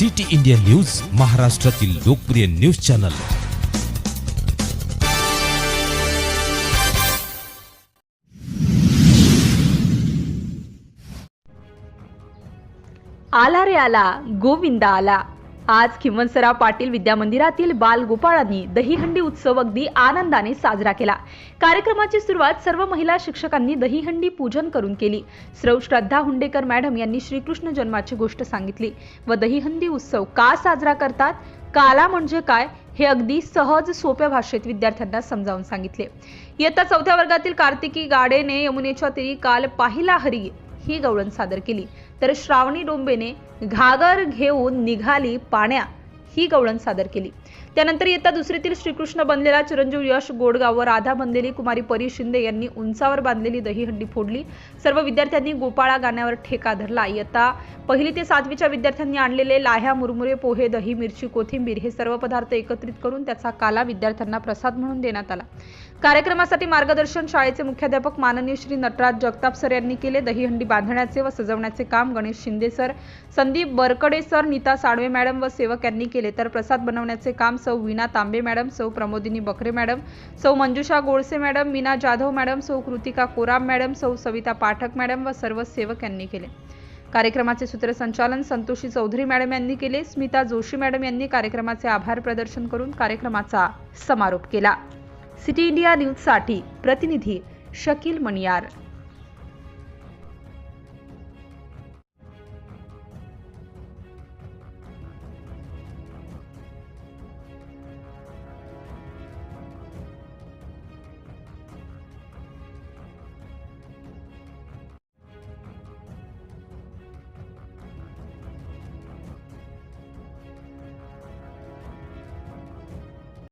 City India news महाराष्ट्रातील लोकप्रिय news channel आला रे आला गोविंदा आला आज खिमनसराव पाटील विद्यामंदिरातील बालगोपाळांनी दहीहंडी उत्सव अगदी आनंदाने साजरा केला. कार्यक्रमाची सुरुवात सर्व महिला शिक्षकांनी दहीहंडी पूजन करून केली. श्रौ श्रद्धा हुंडेकर मॅडम यांनी श्रीकृष्ण जन्माची गोष्ट सांगितली व दहीहंडी उत्सव का साजरा करतात काला म्हणजे काय हे अगदी सहज सोप्या भाषेत विद्यार्थ्यांना समजावून सांगितले. इयत्ता चौथ्या वर्गातील कार्तिकी गाडेने यमुनेच्या तीरी काल पाहिला हरी. ही गवळण सादर केली. तर श्रावणी डोंबेने घागर घेऊन निघाली पाण्या ही गवळण सादर केली. त्यानंतर येत्या दुसरीतील श्रीकृष्ण बनलेला चिरंजीव यश गोडगाव व राधा बनलेली कुमारी परी शिंदे यांनी उंचावर बांधलेली दहीहंडी फोडली. सर्व विद्यार्थ्यांनी गोपाळा गाण्यावर ठेका धरला. इयत्ता पहिली ते सातवीच्या विद्यार्थ्यांनी आणलेले लाह्या मुरमुरे पोहे दही मिरची कोथिंबीर हे सर्व पदार्थ एकत्रित करून त्याचा काला विद्यार्थ्यांना प्रसाद म्हणून देण्यात आला. कार्यक्रमासाठी मार्गदर्शन शाळेचे मुख्याध्यापक माननीय श्री नटराज जगताप सर यांनी केले. दहीहंडी बांधण्याचे व सजवण्याचे काम Ganesh Shinde sir Sandeep Barkade sir Neeta Salve madam व सेवक यांनी केले. तर प्रसाद बनवण्याचे काम सौ वीणा तांबे मॅडम सौ प्रमोदिनी बकरे मॅडम सौ मंजुषा गोडसे मॅडम मीना जाधव मॅडम सौ कृतिका कोराम मॅडम सौ सविता पाठक मॅडम व सर्व सेवक यांनी केले. कार्यक्रमाचे सूत्रसंचालन संतोषी चौधरी मॅडम यांनी केले. स्मिता जोशी मॅडम यांनी कार्यक्रमाचे आभार प्रदर्शन करून कार्यक्रमाचा समारोप केला. सिटी इंडिया न्यूजसाठी प्रतिनिधी शकील मणियार.